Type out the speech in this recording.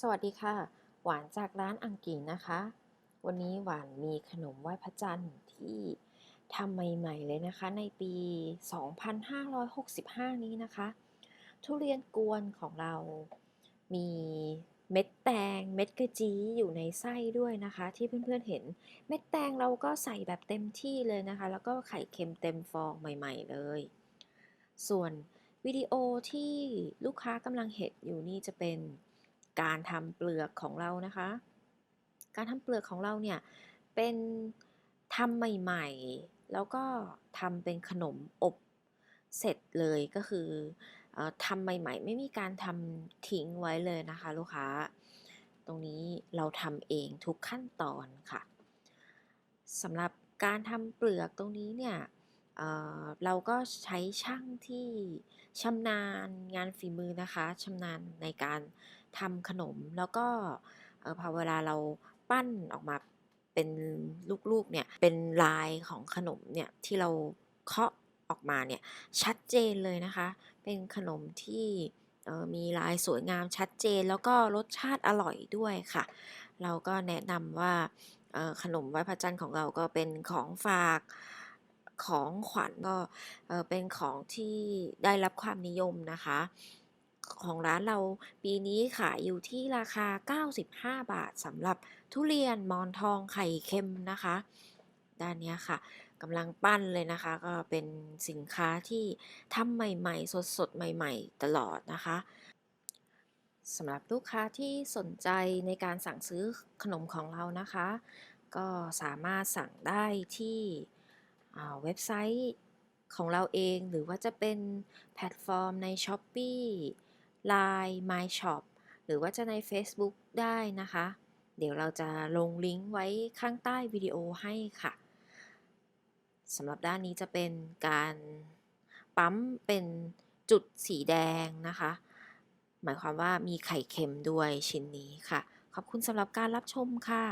สวัสดีค่ะ หวานจากร้านอังกีนะคะ วันนี้หวานมีขนมไหว้พระจันทร์ที่ทำใหม่ ๆ เลยนะคะ ในปี 2565 นี้นะคะ ทุเรียนกวนของเรามีเม็ดแตงเม็ดกระจีอยู่ในไส้ด้วยนะคะ ที่เพื่อนๆเห็น เม็ดแตงเราก็ใส่แบบเต็มที่เลยนะคะ แล้วก็ไข่เค็มเต็มฟองใหม่ ๆ เลย ส่วนวิดีโอที่ลูกค้ากำลังเห็นอยู่นี่จะเป็น การทำเปลือกของเรานะคะ การทำเปลือกของเราเนี่ยเป็นทำใหม่ๆ แล้วก็ทำเป็นขนมอบเสร็จเลยก็คือออทำใหม่ๆ ไม่มีการทำทิ้งไว้เลยนะคะ ลูกค้า ตรงนี้เราทำเองทุกขั้นตอนค่ะสำหรับการทำเปลือกตรงนี้เนี่ย เเราก็ใช้ช่างที่ชำนาญงานฝีมือนะคะชำนาญในการทำขนม แล้วก็พอเวลาเราปั้นออกมาเป็นลูกๆเนี่ยเป็นลายของขนมเนี่ยที่เราเคาะออกมาเนี่ยชัดเจนเลยนะคะ เป็นขนมที่มีลายสวยงามชัดเจน แล้วก็รสชาติอร่อยด้วยค่ะ เราก็แนะนำว่าขนมไว้พระจันทร์ของเราก็เป็นของฝาก ของขวัญก็เป็นของที่ได้รับความนิยมนะคะ ของร้านเราปีนี้ขายอยู่ที่ราคา 95 บาทสำหรับทุเรียนมอนทองไข่เค็มนะคะ ด้านนี้ค่ะกำลังปั้นเลยนะคะ ก็เป็นสินค้าที่ทำใหม่ๆ สดๆ ใหม่ๆ ตลอดนะคะสำหรับลูกค้าที่สนใจในการสั่งซื้อขนมของเรานะคะ ก็สามารถสั่งได้ที่ เว็บไซต์ของเราเองหรือว่าจะเป็นแพลตฟอร์มใน s h อ p e e Line My Shop หรือว่าจะใน Facebook ได้นะคะ เดี๋ยวเราจะลงลิงก์ไว้ข้างใต้วิดีโอให้ค่ะสำหรับด้านนี้จะเป็นการปั๊มเป็นจุดสีแดงนะคะ หมายความว่ามีไข่เค็มด้วยชิ้นนี้ค่ะ ขอบคุณสำหรับการรับชมค่ะ